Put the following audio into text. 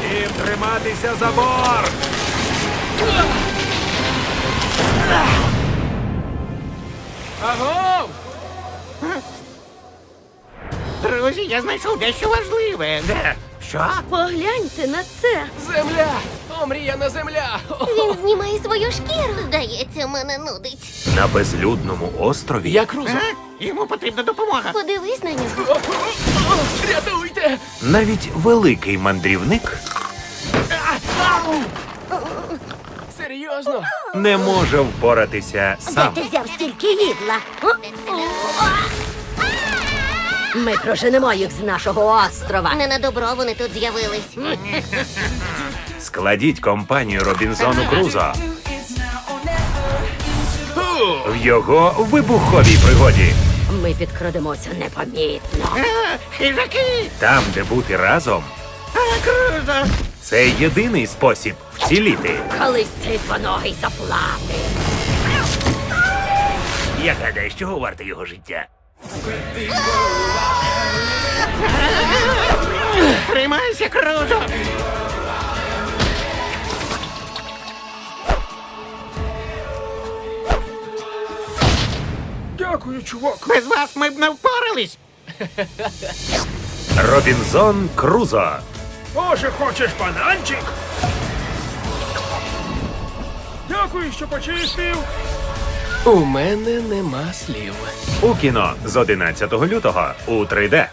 Всім триматися за борт! Аго! Друзі, я знайшов дещо важливе. Де? Що? Погляньте на це. Земля! Омріяна земля! Він знімає свою шкіру. Здається, мене нудить. На безлюдному острові Я крузо! А? Йому потрібна допомога. Подивись на нього. Рятуйте! Навіть великий мандрівник Серйозно? не може впоратися сам. Де ти взяв стільки їдла? Ми проженемо їх з нашого острова. Не на добро вони тут з'явились. Складіть компанію Робінзону Крузо в його вибуховій пригоді. Ми підкрадемося непомітно. Хижаки! Там, де бути разом, А, крузо! це єдиний спосіб вціліти. Колись цей двоногий заплатить. Я гадаю, що варте його життя. Тримайся, крузо! Дякую, чувак! Без вас ми б не впорались. Робінзон Крузо. Може, хочеш бананчик? Дякую, що почистив. У мене нема слів. У кіно з 11 лютого у 3D.